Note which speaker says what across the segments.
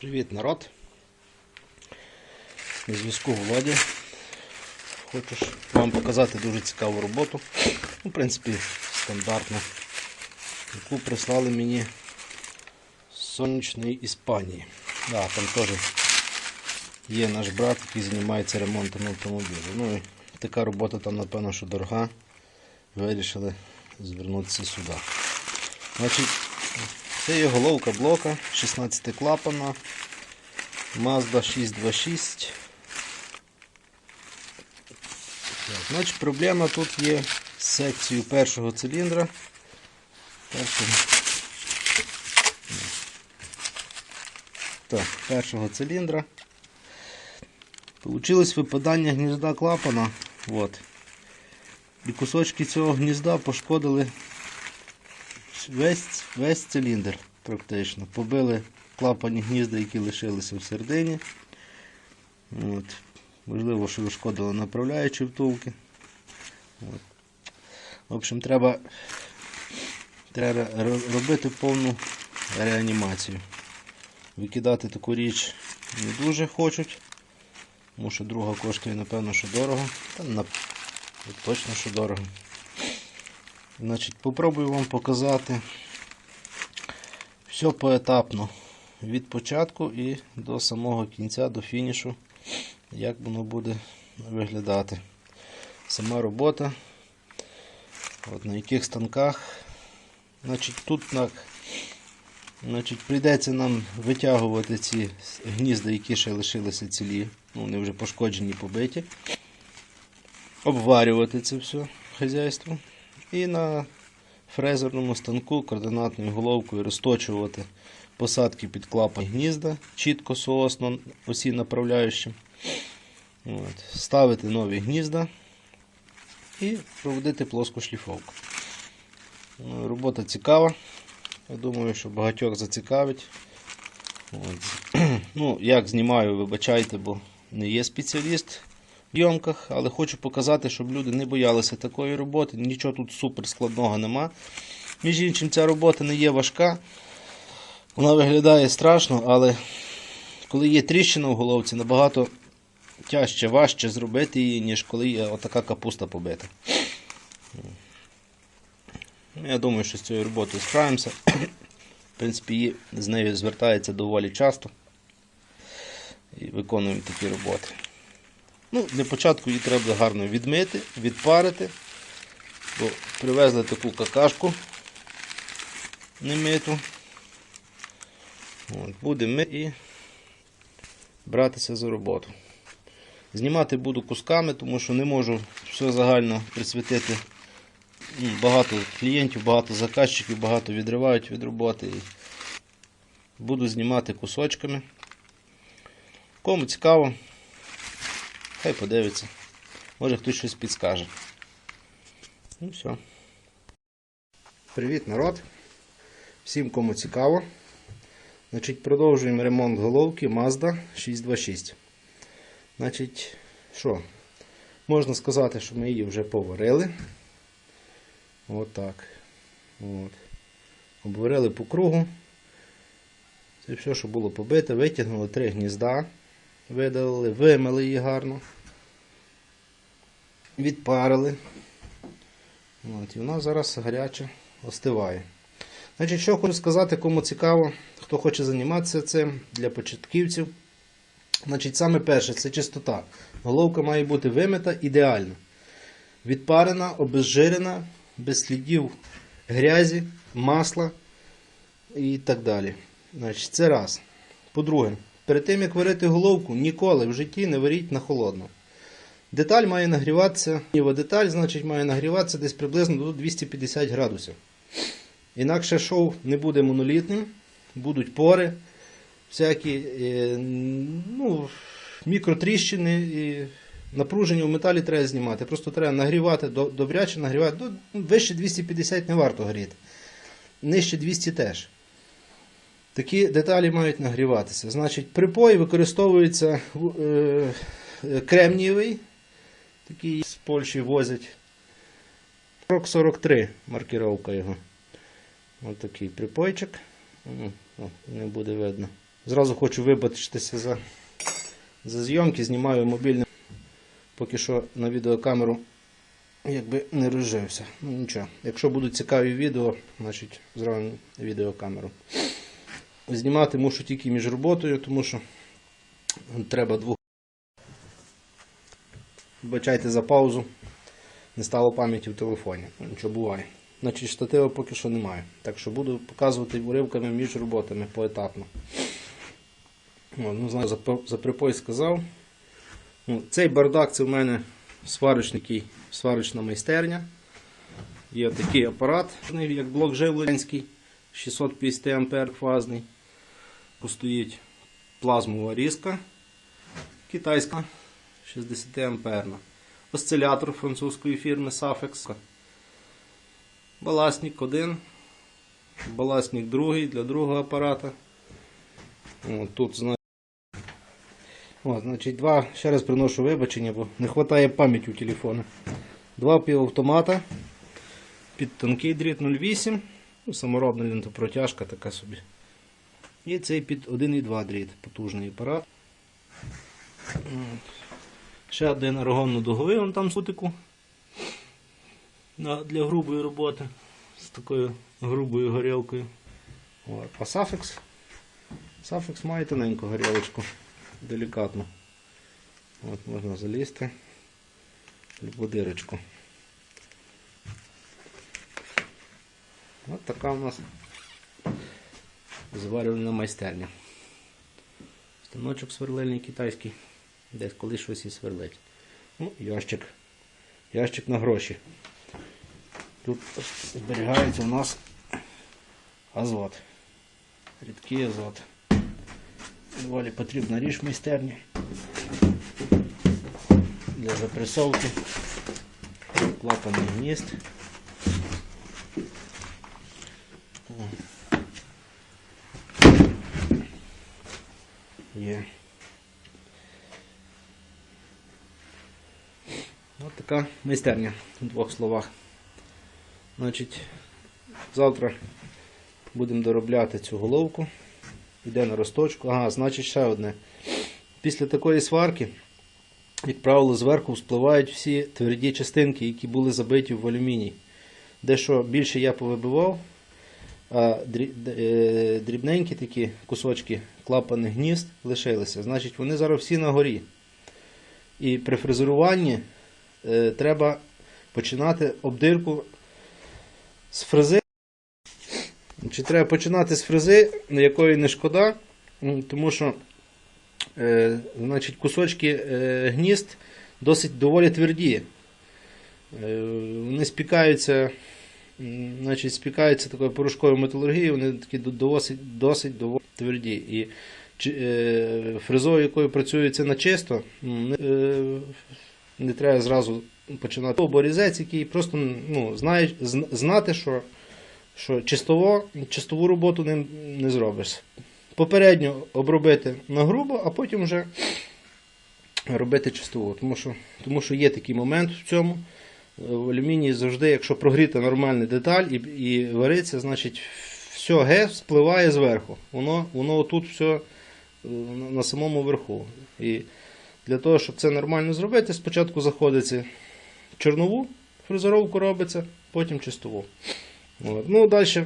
Speaker 1: Привіт, народ. На зв'язку Володя. Хочу вам показати дуже цікаву роботу. Ну, в принципі, стандартну, яку прислали мені з сонячної Іспанії. Да, там теж є наш брат, який займається ремонтом автомобілів. Ну і така робота там, напевно, що дорога. Вирішили звернутися сюди. Значить, це є головка блока 16 клапана Mazda 626. Значить, проблема тут є з секцією першого циліндра. Першого, так, першого циліндра. Получилось випадання гнізда клапана. От. І кусочки цього гнізда пошкодили весь, весь циліндр практично. Побили клапані гнізда, які лишилися всередині. От. Можливо, що вишкодили направляючі втулки. От. В общем, треба, треба робити повну реанімацію. Викидати таку річ не дуже хочуть, тому що друга коштує, напевно, що дорого. Та на... точно, що дорого. Значить, попробую вам показати все поетапно. Від початку і до самого кінця, до фінішу, як воно буде виглядати. Сама робота, от на яких станках. Значить, тут на, значить, прийдеться нам витягувати ці гнізда, які ще лишилися цілі. Ну, вони вже пошкоджені, побиті. Обварювати це все хазяйство. І на фрезерному станку координатною головкою розточувати посадки під клапан гнізда, чітко соосно осі направляючим. Ставити нові гнізда і проводити плоску шліфовку. Ну, Робота цікава. Я думаю, що багатьох зацікавить. Ну, як знімаю, вибачайте, бо не є спеціаліст в зйомках, але хочу показати, щоб люди не боялися такої роботи. Нічого тут супер складного нема. Між іншим, ця робота не є важка. Вона виглядає страшно, але коли є тріщина в головці, набагато тяжче, важче зробити її, ніж коли є отака капуста побита. Ну, Я думаю, що з цією роботою справимося. В принципі, її, з нею звертається доволі часто і виконують такі роботи. Ну, Для початку її треба гарно відмити, відпарити. Бо привезли таку какашку немиту. От, Будемо ми і братися за роботу. Знімати буду кусками, тому що не можу все загально присвятити. Ну, Багато клієнтів, багато заказчиків, багато відривають від роботи. Буду знімати кусочками. Кому цікаво, хай подивиться. Може хтось щось підскаже. Ну все. Привіт, народ. Всім кому цікаво. Значить, продовжуємо ремонт головки Mazda 626. Значить, що? Можна сказати, що ми її вже поварили. Отак. От. Обварили по кругу. Це все, що було побите, витягнули три гнізда, видалили, вимили її гарно. Відпарили. От, і вона зараз гаряче остиває. Значить, що хочу сказати, кому цікаво, хто хоче займатися цим для початківців. Значить, саме перше це чистота. Головка має бути вимита ідеально. Відпарена, обезжирена, без слідів грязі, масла і так далі. Значить, Це раз. По-друге, перед тим як варити головку, ніколи в житті не варіть на холодно. Деталь має нагріватися, деталь, значить, має нагріватися десь приблизно до 250 градусів. Інакше шоу не буде монолітним, будуть пори, всякі е, ну, мікротріщини і напруження в металі треба знімати. Просто треба нагрівати добряче, нагрівати. Ну, вище 250 не варто горіти. Нижче 200 теж. Такі деталі мають нагріватися. Значить, припой використовується е, е, кремнієвий, такий з Польщі возять. 43 маркіровка його. Ось такий припойчик. О, не буде видно. Зразу хочу вибачитися за, за зйомки, знімаю мобільним. Поки що на відеокамеру якби не розжився. Ну нічого. Якщо будуть цікаві відео, значить зробимо відеокамеру. Знімати мушу тільки між роботою, тому що треба двох. Вибачайте за паузу. Не стало пам'яті в телефоні. Нічого буває. Значить, штатива поки що немає. Так що буду показувати уривками між роботами поетапно. Ну, знаю, за припой сказав. Ну, цей бардак це в мене сварочний, сварочна майстерня. Є такий апарат, як блок живленський, 650 ампер фазний. Постоїть плазмова різка китайська 60 амперна. Осцилятор французької фірми Safex. Баласник один. Баласник другий для другого апарата. От, тут, зна- От, значить, два, ще раз приношу вибачення, бо не вистачає пам'яті у телефону. Два півавтомата під тонкий дріт 0,8. Ну, саморобна лентопротяжка така собі. І цей під 1,2 дріт, потужний апарат. Ще один аргонно-дуговий вон там сутику. Для грубої роботи. З такою грубою горілкою. А Safex. Safex має тоненьку горілочку. Делікатно. От можна залізти. Любу дирочку. От така у нас зварювальна майстерня. Станочок сверлильний китайський. Десь колись щось і сверлить. Ну, ящик. Ящик на гроші. Тут зберігається у нас азот. Рідкий азот. Доволі потрібна річ майстерні. Для запресовки. Клапаний гнізд. О. Є. Ось така майстерня в двох словах. Значить, завтра будемо доробляти цю головку. Йде на росточку. Ага, значить ще одне. Після такої сварки, як правило, зверху вспливають всі тверді частинки, які були забиті в алюміній. Дещо більше я повибивав, а е, дрібненькі такі кусочки клапаних гнізд лишилися. Значить, вони зараз всі на горі. І при фрезеруванні е, треба починати обдирку з фрези. Чи треба починати з фрези, якої не шкода, тому що е, значить, кусочки е, гнізд досить доволі тверді. Вони спікаються, значить, спікаються такою порошковою металургією, вони такі досить, досить доволі тверді. І е, фрезою, якою працюється на чисто, е, не треба зразу починати. Бо різець, який просто ну, знає, знати, що, що чистово, чистову роботу ним не зробиш. Попередньо обробити на грубо, а потім вже робити чистову. Тому що, тому що є такий момент в цьому. В алюмінії завжди, якщо прогріти нормальна деталь і, і вариться, значить все Г спливає зверху. Воно, воно тут все на самому верху. І для того, щоб це нормально зробити, спочатку заходиться чорнову фрезеровку робиться, потім чистову. От. Ну, далі,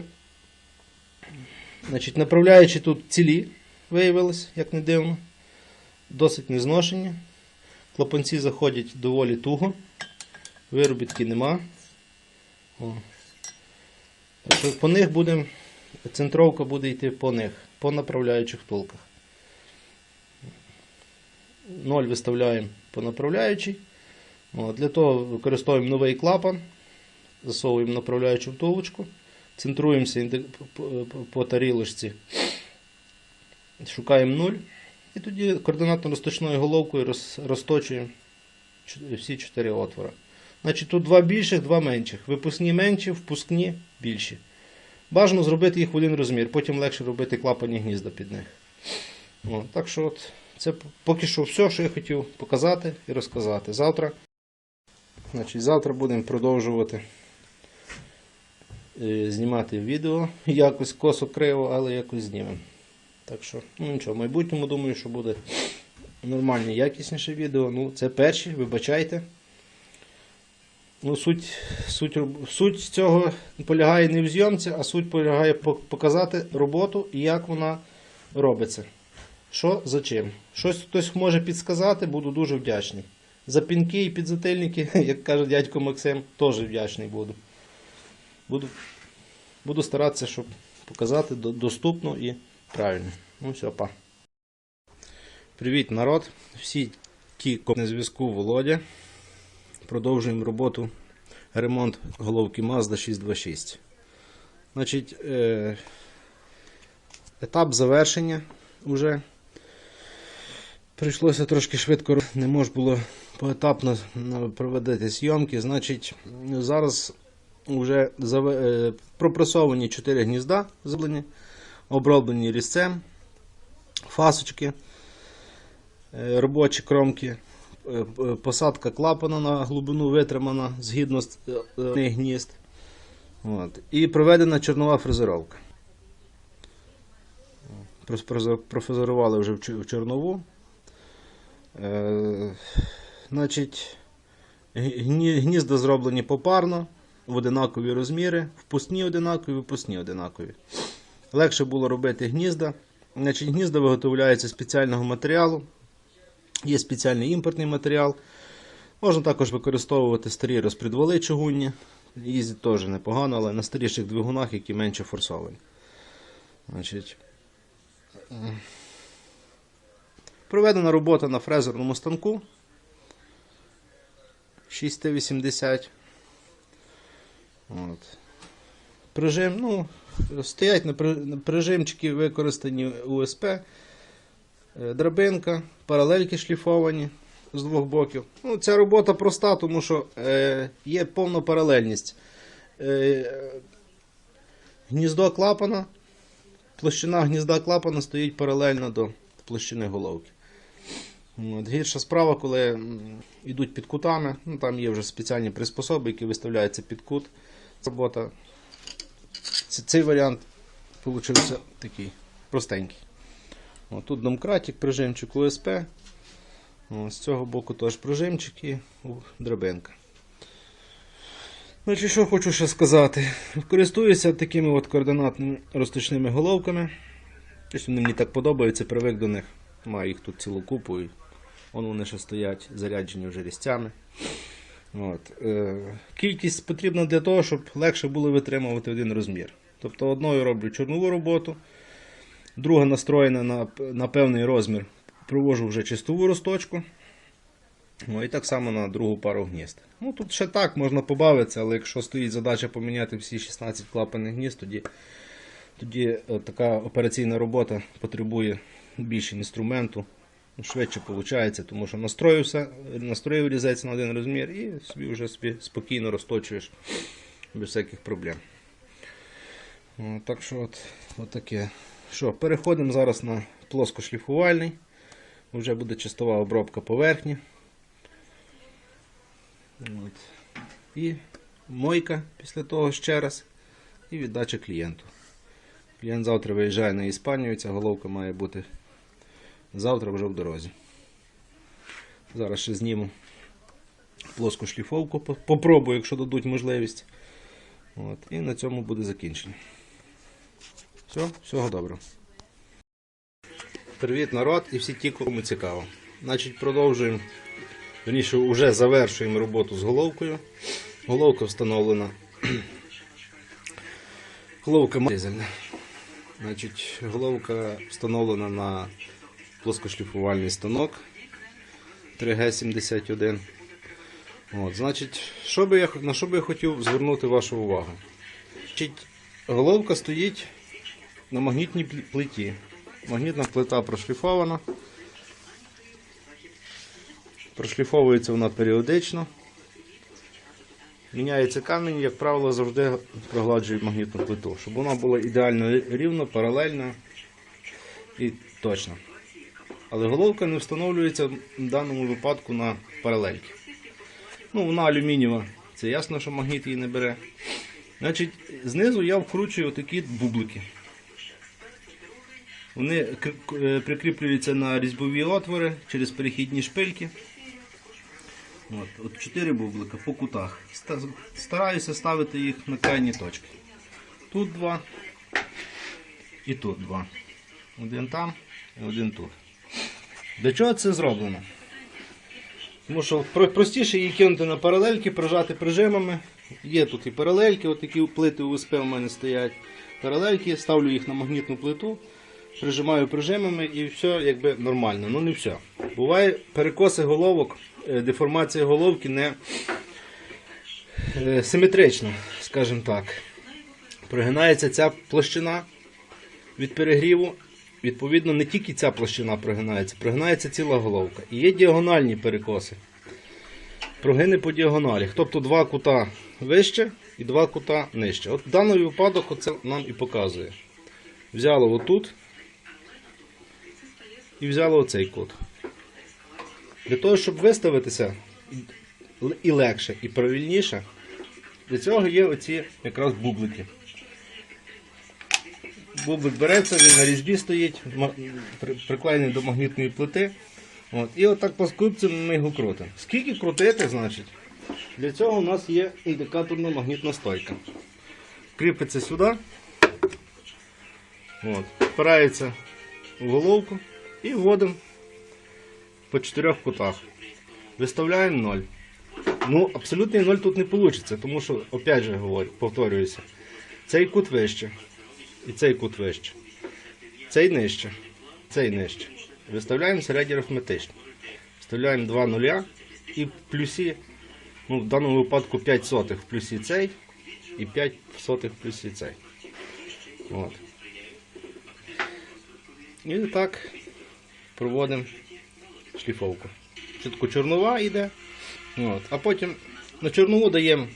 Speaker 1: значить, направляючи тут цілі, виявилось, як не дивно, досить незношені. Клапанці заходять доволі туго, виробітки нема. О. Так що по них будемо, центровка буде йти по них, по направляючих втулках. Ноль виставляємо по направляючій. Для того використовуємо новий клапан, засовуємо направляючу втулочку, центруємося по- тарілочці, шукаємо 0 і тоді координатно-розточною головкою розточуємо всі чотири отвори. Значить, тут два більших, два менших. Випускні менші, впускні більші. Бажано зробити їх в один розмір, потім легше робити клапані гнізда під них. Так що от, це поки що все, що я хотів показати і розказати. Завтра, значить, завтра будемо продовжувати е, знімати відео. Якось косо криво, але якось знімемо. Так що, ну нічого, в майбутньому думаю, що буде нормальне, якісніше відео. Ну, це перші, вибачайте. Ну, суть, суть, суть цього полягає не в зйомці, а суть полягає показати роботу і як вона робиться. Що за чим. Щось хтось може підсказати, буду дуже вдячний. За пінки і підзатильники, як каже дядько Максим, теж вдячний буду. Буду, буду старатися, щоб показати доступно і правильно. Ну все, па. Привіт, народ. Всі ті, кого на зв'язку Володя. Продовжуємо роботу ремонт головки Mazda 626. Значить, е, етап завершення вже. Прийшлося трошки швидко, не можна було поетапно ну, проводити зйомки. Значить, зараз вже е, пропресовані 4 гнізда зроблені, оброблені різцем, фасочки, е, робочі кромки, е, посадка клапана на глибину витримана згідно з е, е, гнізд. От. І проведена чорнова фрезеровка. Профрезерували вже в чорнову. Е, значить, гнізда зроблені попарно, в одинакові розміри, впускні одинакові, випускні одинакові. Легше було робити гнізда. Значить, гнізда виготовляються з спеціального матеріалу. Є спеціальний імпортний матеріал. Можна також використовувати старі розпредвали чугунні. Їздять теж непогано, але на старіших двигунах, які менше форсовані. Значить, проведена робота на фрезерному станку 680. От. Прижим, ну, стоять на при- на прижимчики використані УСП, е, драбинка, паралельки шліфовані з двох боків. Ну, ця робота проста, тому що е, є повна паралельність. Е, гніздо клапана, площина гнізда клапана стоїть паралельно до площини головки. От, гірша справа, коли йдуть під кутами, ну, там є вже спеціальні приспособи, які виставляються під кут. Робота. Цей варіант получився такий простенький. От, тут домкратик, прижимчик УСП. О, з цього боку теж прижимчик і драбинка. Значить, що хочу ще сказати. Користуюся такими от координатними розточними головками. Щось вони мені так подобаються, привик до них. Маю їх тут цілу купу. Вон вони ще стоять, заряджені вже різцями. От. Е, кількість потрібна для того, щоб легше було витримувати один розмір. Тобто одною роблю чорнову роботу, друга настроєна на, на певний розмір, провожу вже чистову розточку. Ну, і так само на другу пару гнізд. Ну, тут ще так можна побавитися, але якщо стоїть задача поміняти всі 16 клапаних гнізд, тоді, тоді е, така операційна робота потребує більше інструменту. Ну, Швидше виходить, тому що настроївся, настроїв різець на один розмір і собі вже собі спокійно розточуєш без всяких проблем. Так що от, от таке. Що, переходимо зараз на плоскошліфувальний. Вже буде чистова обробка поверхні. От. І мойка після того ще раз. І віддача клієнту. Клієнт завтра виїжджає на Іспанію, ця головка має бути завтра вже в дорозі. Зараз ще зніму плоску шліфовку, по- попробую, якщо дадуть можливість. От. І на цьому буде закінчення. Все, всього доброго. Привіт, народ і всі ті, кому цікаво. Значить, продовжуємо. Верніше, вже завершуємо роботу з головкою. Головка встановлена. Головка дизельна. Значить, головка встановлена на плоскошліфувальний станок 3G71. От, значить, що би я, на що би я хотів звернути вашу увагу? Значить, головка стоїть на магнітній плиті. Магнітна плита прошліфована. Прошліфовується вона періодично. Міняється камінь, як правило, завжди прогладжують магнітну плиту, щоб вона була ідеально рівно, паралельна і точна. Але головка не встановлюється в даному випадку на паралельки. Ну, вона алюмінієва, це ясно, що магніт її не бере. Значить, знизу я вкручую такі бублики. Вони е, прикріплюються на різьбові отвори через перехідні шпильки. От, от 4 бублика по кутах. Стараюся ставити їх на крайні точки. Тут два і тут два. Один там і один тут. Для чого це зроблено? Тому що простіше її кинути на паралельки, прижати прижимами. Є тут і паралельки, от такі плити УСП у мене стоять. Паралельки, ставлю їх на магнітну плиту, прижимаю прижимами і все якби нормально. Ну не все. Буває перекоси головок, е, деформація головки не е, симетрична, скажімо так. Прогинається ця площина від перегріву. Відповідно, не тільки ця площина прогинається, прогинається ціла головка. І є діагональні перекоси. Прогини по діагоналі. Тобто два кута вище і два кута нижче. От даний випадок оце нам і показує. Взяло отут і взяло оцей кут. Для того, щоб виставитися і легше, і правильніше, для цього є оці якраз бублики. Бублик береться, він на різьбі стоїть, приклеєний до магнітної плити. От. І отак по скрипці ми його крутимо. Скільки крутити, значить? Для цього у нас є індикаторна магнітна стойка. Кріпиться сюди, от, впирається в головку і вводимо по чотирьох кутах. Виставляємо 0. Ну, абсолютний 0 тут не вийде, тому що, опять же говорю, повторююся, цей кут вище. І цей кут вище. Цей нижче. Цей нижче. Виставляємо середній арифметичний. Вставляємо 2 нуля і в плюсі, ну, в даному випадку 5 сотих в плюсі цей і 5 сотих в плюсі цей. От. І так проводимо шліфовку. Чітко чорнова йде. От. А потім на чорнову даємо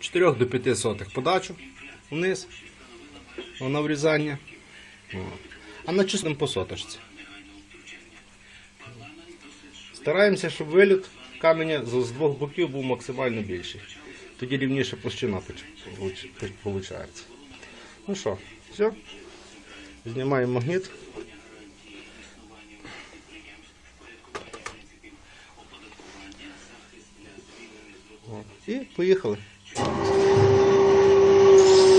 Speaker 1: 4 до 5 сотих подачу вниз на врізання. А на чистим по соточці. Стараємося, щоб виліт каменя з двох боків був максимально більший. Тоді рівніша площина виходить. Ну що, все. Знімаємо магніт. І поїхали.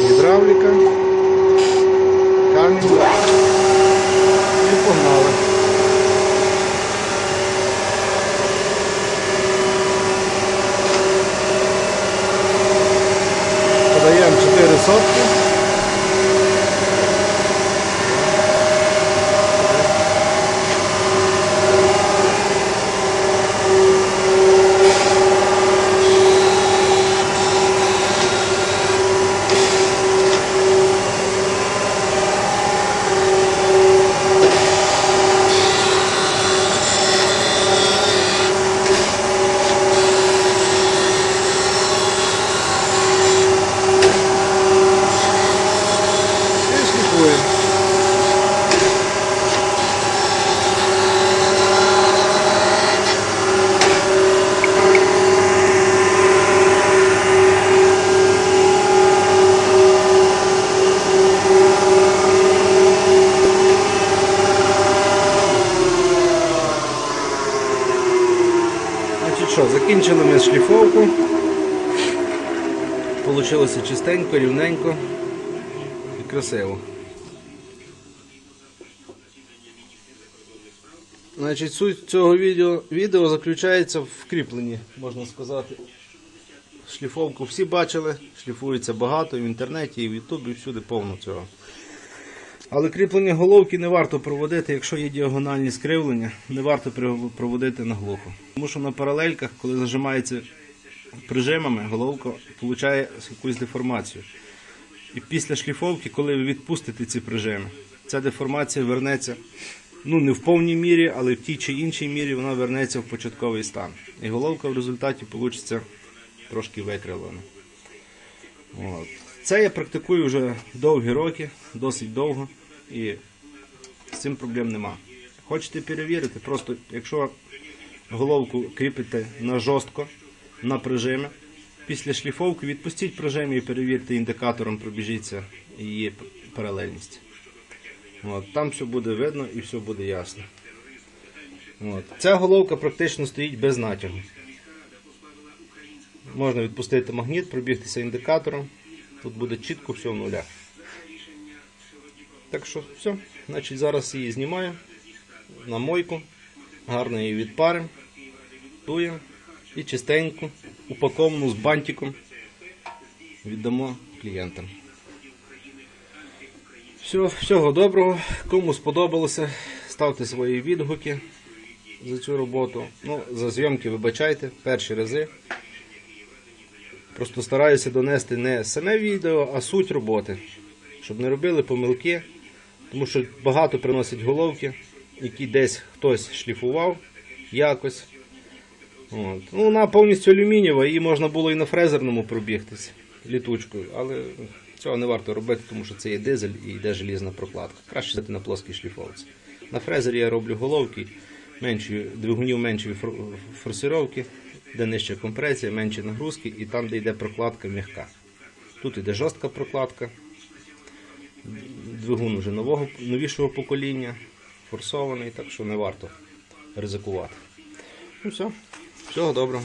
Speaker 1: Гідравліка. Камінь. І погнали. Подаємо 4 сотки. І шліфуємо. Значить що, закінчили ми шліфовку. Получилося чистенько, рівненько і красиво. Значить, суть цього відео, відео заключається в кріпленні, можна сказати. Шліфовку всі бачили, шліфується багато і в інтернеті, і в Ютубі, і всюди повно цього. Але кріплення головки не варто проводити, якщо є діагональні скривлення, не варто проводити на глухо. Тому що на паралельках, коли зажимається прижимами, головка отримує якусь деформацію. І після шліфовки, коли ви відпустите ці прижими, ця деформація вернеться ну не в повній мірі, але в тій чи іншій мірі вона вернеться в початковий стан. І головка в результаті вийде трошки викривлена. От. Це я практикую вже довгі роки, досить довго, і з цим проблем нема. Хочете перевірити, просто якщо головку кріпите на жорстко, на прижими, після шліфовки відпустіть прижими і перевірте індикатором, пробіжіться її паралельність. От, там все буде видно і все буде ясно. От. Ця головка практично стоїть без натягу. Можна відпустити магніт, пробігтися індикатором. Тут буде чітко все в нулях. Так що все. Значить, зараз її знімаю на мойку. Гарно її відпаримо. Туємо і чистенько, упаковану з бантиком віддамо клієнтам. Все, всього доброго. Кому сподобалося, ставте свої відгуки за цю роботу. Ну, за зйомки вибачайте, перші рази. Просто стараюся донести не саме відео, а суть роботи. Щоб не робили помилки. Тому що багато приносять головки, які десь хтось шліфував якось. От. Ну, вона повністю алюмінієва, її можна було і на фрезерному пробігтися літучкою, але цього не варто робити, тому що це є дизель і йде желізна прокладка. Краще взяти на плоскій шліфовці. На фрезері я роблю головки, менші, двигунів меншої форсировки, де нижча компресія, менші нагрузки і там, де йде прокладка м'яка. Тут йде жорстка прокладка, двигун уже нового, новішого покоління, форсований, так що не варто ризикувати. Ну все, всього доброго.